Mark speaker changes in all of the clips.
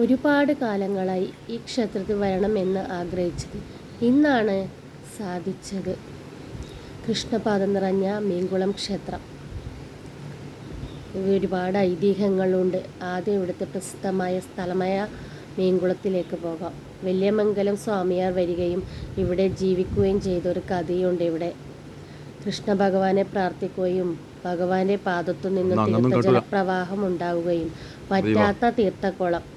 Speaker 1: ഒരുപാട് കാലങ്ങളായി ഈ ക്ഷേത്രത്തിൽ വരണമെന്ന് ആഗ്രഹിച്ചത്. ഇന്നാണ് സാധിച്ചത്. കൃഷ്ണപാദം നിറഞ്ഞ മീൻകുളം ക്ഷേത്രം. ഒരുപാട് ഐതിഹ്യങ്ങളുണ്ട്. ആദ്യം ഇവിടുത്തെ പ്രസിദ്ധമായ സ്ഥലമായ മീൻകുളത്തിലേക്ക് പോകാം. വലിയമംഗലം സ്വാമിയാർ വരികയും ഇവിടെ ജീവിക്കുകയും ചെയ്ത ഒരു കഥയുണ്ട് ഇവിടെ. കൃഷ്ണ ഭഗവാനെ പ്രാർത്ഥിക്കുകയും ഭഗവാന്റെ പാദത്തു നിന്നും തീർത്ഥജലപ്രവാഹം ഉണ്ടാവുകയും പറ്റാത്ത തീർത്ഥക്കുളം.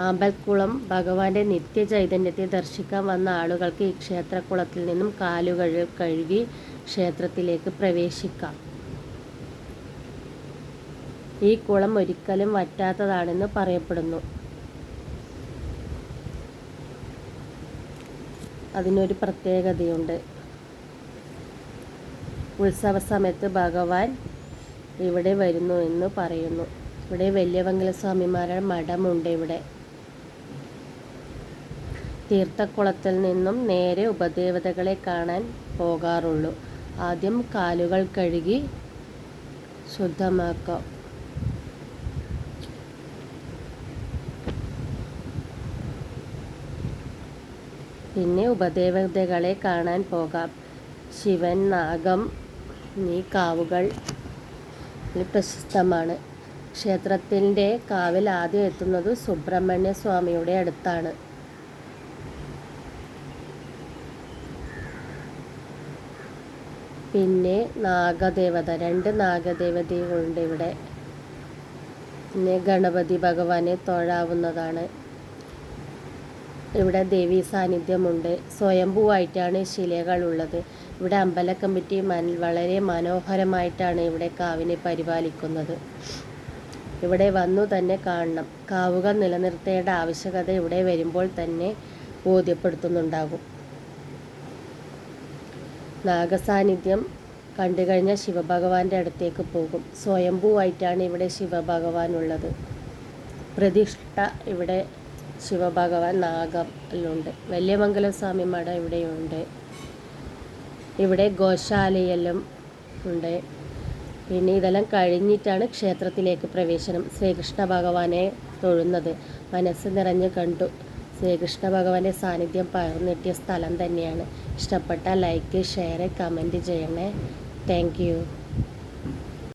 Speaker 1: ആമ്പൽക്കുളം ഭഗവാന്റെ നിത്യചൈതന്യത്തെ ദർശിക്കാൻ വന്ന ആളുകൾക്ക് ഈ ക്ഷേത്രക്കുളത്തിൽ നിന്നും കാലുകൾ കഴുകി ക്ഷേത്രത്തിലേക്ക് പ്രവേശിക്കാം. ഈ കുളം ഒരിക്കലും വറ്റാത്തതാണെന്ന് പറയപ്പെടുന്നു. അതിനൊരു പ്രത്യേകതയുണ്ട്. ഉത്സവ സമയത്ത് ഭഗവാൻ ഇവിടെ വരുന്നു എന്ന് പറയുന്നു. ഇവിടെ വലിയവങ്കല സ്വാമിമാരുടെ മഠമുണ്ട് ഇവിടെ. തീർത്ഥക്കുളത്തിൽ നിന്നും നേരെ ഉപദേവതകളെ കാണാൻ പോകാറുള്ളൂ. ആദ്യം കാലുകൾ കഴുകി ശുദ്ധമാക്കാം പിന്നെ ഉപദേവതകളെ കാണാൻ പോകാം. ശിവൻ നാഗം ഈ കാവുകൾ പ്രശസ്തമാണ്. ക്ഷേത്രത്തിന്റെ കാവിൽ ആദ്യം എത്തുന്നത് സുബ്രഹ്മണ്യ സ്വാമിയുടെ അടുത്താണ്. പിന്നെ നാഗദേവത രണ്ട് നാഗദേവതകളുണ്ട് ഇവിടെ. പിന്നെ ഗണപതി ഭഗവാനെ തൊഴാവുന്നതാണ്. ഇവിടെ ദേവീ സാന്നിധ്യമുണ്ട്. സ്വയംഭൂവായിട്ടാണ് ശിലകളുള്ളത്. ഇവിടെ അമ്പല കമ്മിറ്റി മൻ വളരെ മനോഹരമായിട്ടാണ് ഇവിടെ കാവിനെ പരിപാലിക്കുന്നത്. ഇവിടെ വന്നു തന്നെ കാണണം. കാവുകൾ നിലനിർത്തേണ്ട ആവശ്യകത ഇവിടെ വരുമ്പോൾ തന്നെ ബോധ്യപ്പെടുത്തുന്നുണ്ടാകും. നാഗസാന്നിധ്യം കണ്ടു കഴിഞ്ഞാൽ ശിവഭഗവാന്റെ അടുത്തേക്ക് പോകും. സ്വയംഭൂവായിട്ടാണ് ഇവിടെ ശിവഭഗവാൻ ഉള്ളത് പ്രതിഷ്ഠ ഇവിടെ ശിവഭഗവാൻ നാഗത്തിലുണ്ട് വലിയമംഗലം സ്വാമി മഠം ഇവിടെയുണ്ട്. ഇവിടെ ഗോശാലയെല്ലാം ഉണ്ട്. പിന്നെ ഇതെല്ലാം കഴിഞ്ഞിട്ടാണ് ക്ഷേത്രത്തിലേക്ക് പ്രവേശനം. ശ്രീകൃഷ്ണ ഭഗവാനെ തൊഴുന്നത്. മനസ്സ് നിറഞ്ഞ് കണ്ടു. ശ്രീകൃഷ്ണ ഭഗവാന്റെ സാന്നിധ്യം പകർന്നെത്തിയ സ്ഥലം തന്നെയാണ്. ഇഷ്ടപ്പെട്ട ലൈക്ക് ഷെയർ കമന്റ് ചെയ്യണേ. താങ്ക്